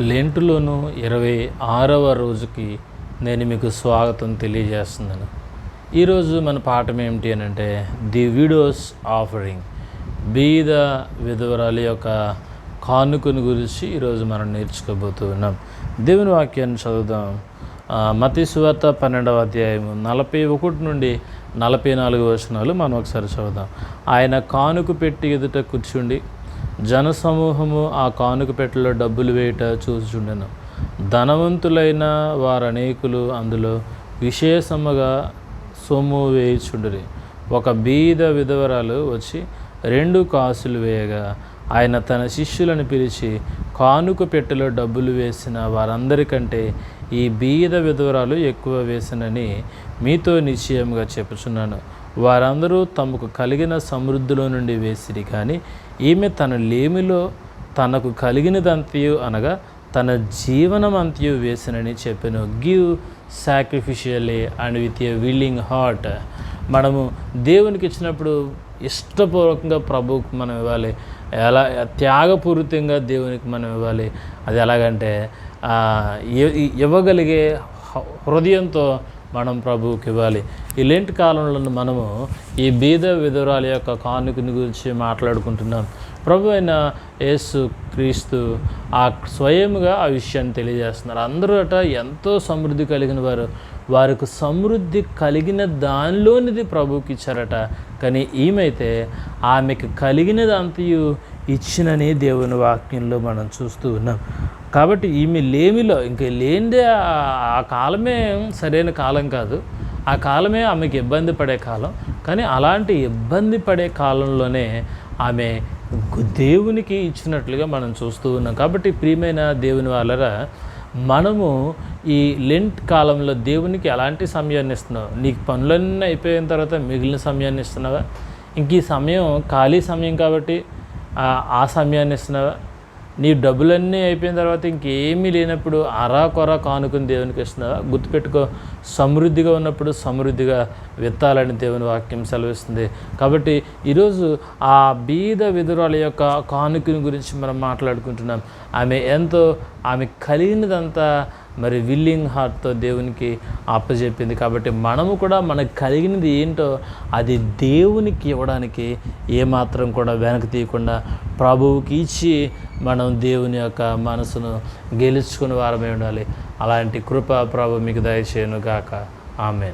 లెంటులోను ఇరవై ఆరవ రోజుకి నేను మీకు స్వాగతం తెలియజేస్తున్నాను. ఈరోజు మన పాఠం ఏమిటి అని అంటే ది విడోస్ ఆఫరింగ్. బీద విధవరాలి యొక్క కానుకను గురించి ఈరోజు మనం నేర్చుకోబోతూ ఉన్నాం. దేవుని వాక్యాన్ని చదువుదాం. ఆ, పన్నెండవ అధ్యాయము నలభై ఒకటి నుండి నలభై నాలుగు వచనాలు మనం ఒకసారి చదువుదాం. ఆయన కానుక పెట్టి ఎదుట కూర్చుండి జనసమూహము ఆ కానుక పెట్టెలో డబ్బులు వేయట చూచుచుండెను. ధనవంతులైన వారు అనేకులు అందులో విశేషముగా సొమ్ము వేయిచుండరి. ఒక బీద విధవరాలు వచ్చి రెండు కాసులు వేయగా ఆయన తన శిష్యులను పిలిచి కానుక పెట్టెలో డబ్బులు వేసిన వారందరికంటే ఈ బీద విధవరాలు ఎక్కువ వేసినని మీతో నిశ్చయముగా చెప్పుచున్నాను. వారందరూ తమకు కలిగిన సమృద్ధిలో నుండి వేసిరి కానీ ఈమె తన లేమిలో తనకు కలిగినదంతయు అనగా తన జీవనం అంతయు వేసినని చెప్పాను give sacrificially and with a willing heart. మనము దేవునికి ఇచ్చినప్పుడు ఇష్టపూర్వకంగా ప్రభువుకు మనం ఇవ్వాలి. ఎలా త్యాగపూరితంగా దేవునికి మనం ఇవ్వాలి. అది ఎలాగంటే ఇవ్వగలిగే హృదయంతో మనం ప్రభువుకి ఇవ్వాలి. ఇలాంటి కాలంలో మనము ఈ బీద విధురాల యొక్క కానుకని గురించి మాట్లాడుకుంటున్నాం. ప్రభు అయిన యేసు క్రీస్తు ఆ స్వయంగా ఆ విషయాన్ని తెలియజేస్తున్నారు. అందరూ అట ఎంతో సమృద్ధి కలిగిన వారు. వారికి సమృద్ధి కలిగిన దానిలోనిది ప్రభుకి ఇచ్చారట. కానీ ఈమెతే ఆమెకు కలిగినది అంతయు ఇచ్చినని దేవుని వాక్యంలో మనం చూస్తూ ఉన్నాం. కాబట్టి ఈమె లేమిలో ఇంక లేనిదే ఆ కాలమే సరైన కాలం కాదు. ఆ కాలమే ఆమెకి ఇబ్బంది పడే కాలం. కానీ అలాంటి ఇబ్బంది పడే కాలంలోనే ఆమె దేవునికి ఇచ్చినట్లుగా మనం చూస్తూ ఉన్నాం. కాబట్టి ప్రియమైన దేవుని వాళ్ళరా మనము ఈ లెంట్ కాలంలో దేవునికి ఎలాంటి సమయాన్ని ఇస్తున్నావు? నీకు పనులన్నీ అయిపోయిన తర్వాత మిగిలిన సమయాన్ని ఇస్తున్నావా? ఇంక ఈ సమయం ఖాళీ సమయం కాబట్టి ఆ సమయాన్ని ఇస్తున్నావా? నీ డబ్బులన్నీ అయిపోయిన తర్వాత ఇంకేమీ లేనప్పుడు అరా కొరా కానుకుని దేవునికి ఇస్తున్నావా గుర్తుపెట్టుకో సమృద్ధిగా ఉన్నప్పుడు సమృద్ధిగా విత్తాలని దేవుని వాక్యం సెలవిస్తుంది. కాబట్టి ఈరోజు ఆ బీద విధురాల యొక్క కానుకని గురించి మనం మాట్లాడుకుంటున్నాం. ఆమె ఎంతో ఆమె కలిగినదంతా మరి విల్లింగ్ హార్ట్తో దేవునికి అప్పజెప్పింది కాబట్టి మనము కూడా మనకు కలిగినది ఏంటో అది దేవునికి ఇవ్వడానికి ఏమాత్రం కూడా వెనక్కి తీయకుండా ప్రభువుకి ఇచ్చి మనం దేవుని యొక్క మనసును గెలుచుకుని వారమే ఉండాలి. అలాంటి కృప ప్రభు మీకు దయచేయను గాక ఆమె